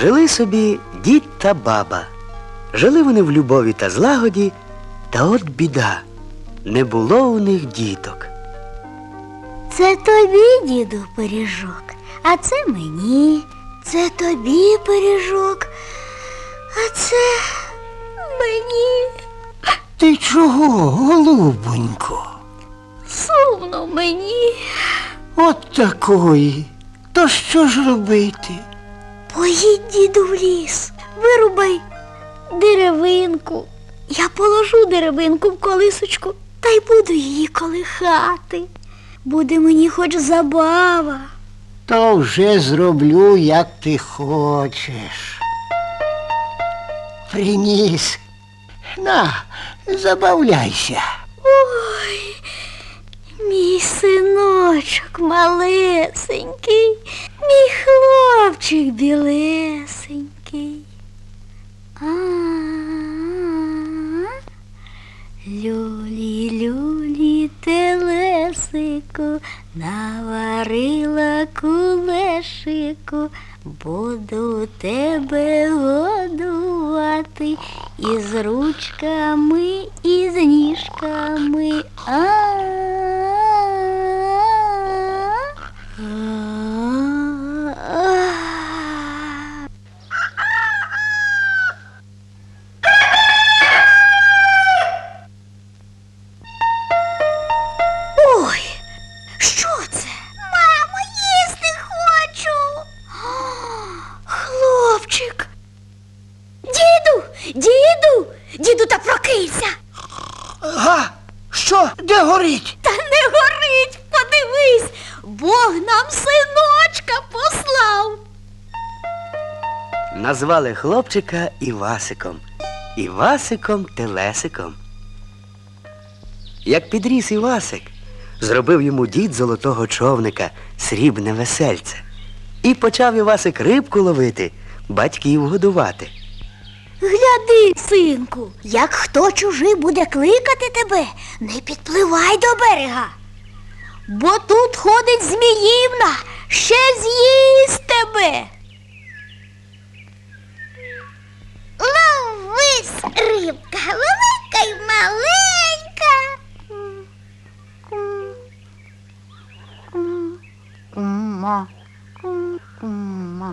Жили собі дід та баба. Жили вони в любові та злагоді, та от біда. Не було у них діток. Це тобі, діду, пиріжок, а це мені. Це тобі пиріжок, а це мені. Ти чого, голубонько? Сумно мені. От такої. То що ж робити? Поїдь, діду, в ліс, вирубай деревинку. Я положу деревинку в колисочку та й буду її колихати. Буде мені хоч забава. То вже зроблю, як ти хочеш. Приніс. На, забавляйся. Синочок малесенький, мій хлопчик білесенький. А, Люлі, люлі, телесику, наварила кулешику, буду тебе годувати із ручками, і з ніжками. А. Діду, діду, та прокинься. Га, що? Де горить? Та не горить, подивись, Бог нам синочка послав. Назвали хлопчика Івасиком. Івасиком Телесиком. Як підріс Івасик, зробив йому дід золотого човника, срібне весельце. І почав Івасик рибку ловити, батьків годувати. Гляди, синку, як хто чужий буде кликати тебе, не підпливай до берега. Бо тут ходить зміївна, ще з'їсть тебе. Ловись, рибка, велика й маленька.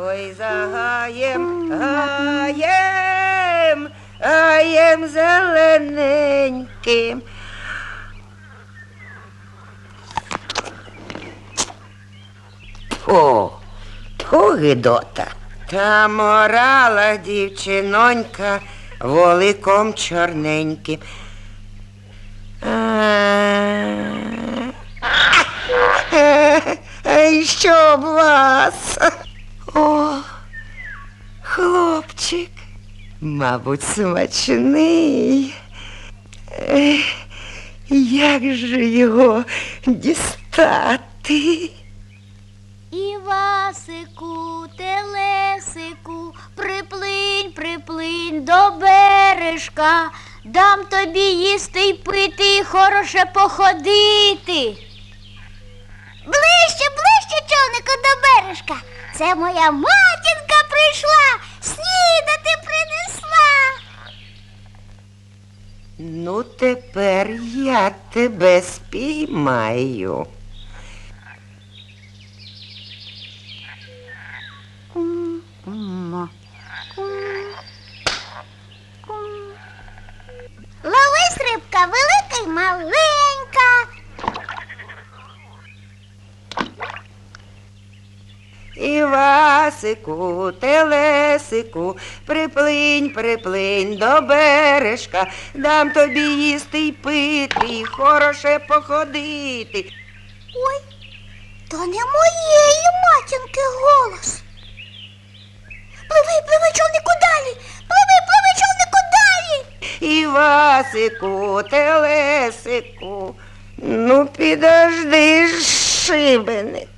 Ой, за гаєм, гаєм, гаєм зелененьким. О, то гидота. Та морала дівчинонька воликом чорненьким. Що б вас? О, хлопчик, мабуть, смачний. Ех, Як же його дістати? Івасику, телесику, приплинь, приплинь до бережка, дам тобі їсти й пити, і хороше походити. Ближче, ближче, човнику, до бережка. Це моя матінка прийшла, снідати принесла. Ну, тепер я тебе спіймаю. Ловись, рибка, велика й маленька. Івасику, телесику, приплинь, приплинь до бережка, дам тобі їсти й пити, і хороше походити. Ой, то не моєї матінки голос. Пливи, пливи, човнику далі. Пливи, пливи, човнику далі. Івасику, телесику, ну підожди шибеник.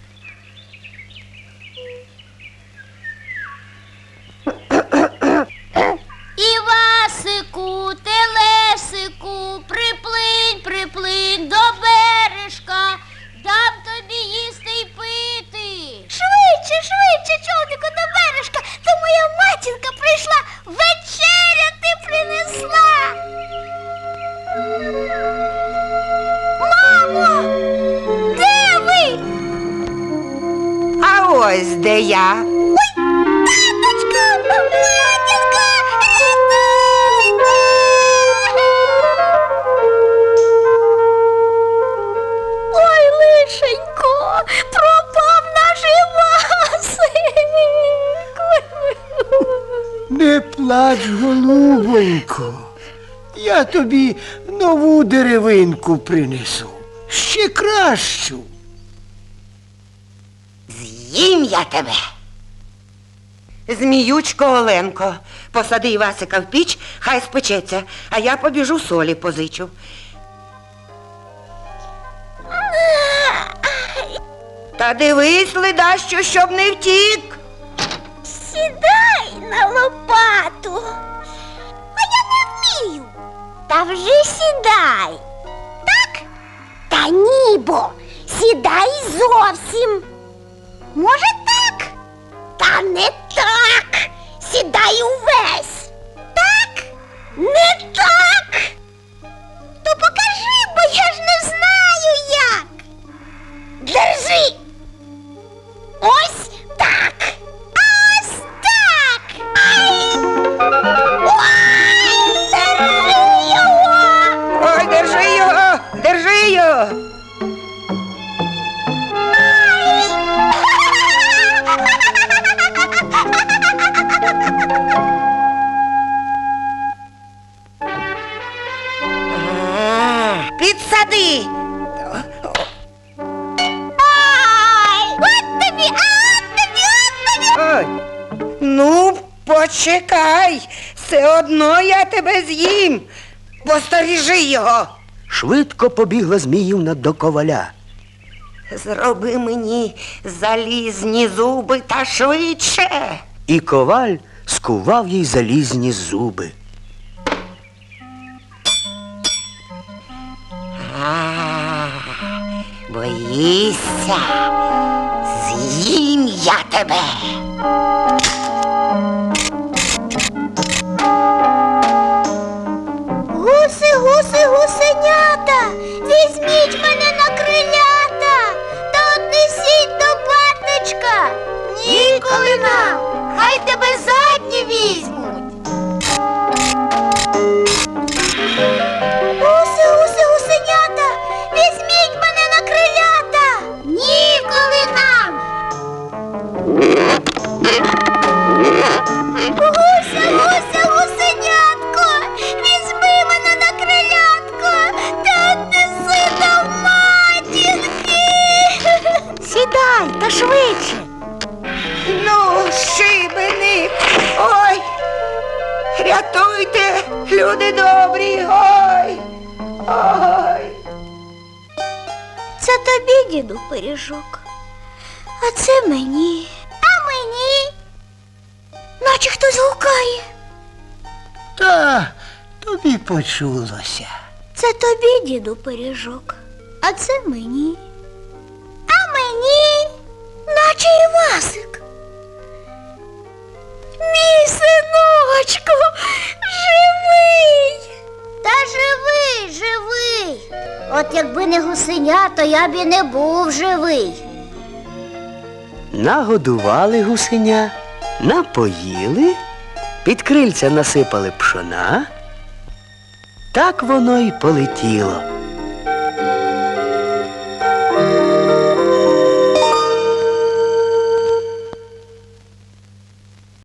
Ось де я. Таточка, матінка, рятуйте! Ой, лишенько, пропав наш Івасик. Не плач, голубонько. Я тобі нову деревинку принесу. Ще кращу. З'їм я тебе. Зміючко Оленко, посади Івасика в піч, хай спечеться, а я побіжу солі позичу. Та дивись, ледащо, щоб не втік. Сідай на лопату. А я не вмію. Та вже сідай. Так? Та ні, бо сідай зовсім. Може так? Та не так. Сідай увесь. Так? Не так. То покажи, бо я ж не знаю як. Держи. Підсади. Ай! От тобі, от тобі, от тобі! Ой. Ну, почекай. Все одно я тебе з'їм. Посторіжи його. Швидко побігла Зміївна до коваля. Зроби мені залізні зуби та швидше. І коваль скував їй залізні зуби. А, боїшся, з'їм я тебе. Гуся, гуся, гусенятко, візьми мене на крилятко та неси до матінки. Сідай та швидше. Ну, шибени. Ой. Рятуйте, люди добрі. Ой. Ой. Це тобі, діду, пиріжок. А це мені. Наче хтось гукає. Та тобі почулося. Це тобі, діду, пиріжок. А це мені. А мені, наче Івасик. Мій синочку, живий. Та живий, живий. От якби не гусеня, то я б і не був живий. Нагодували гусеня, напоїли, під крильця насипали пшона. Так воно й полетіло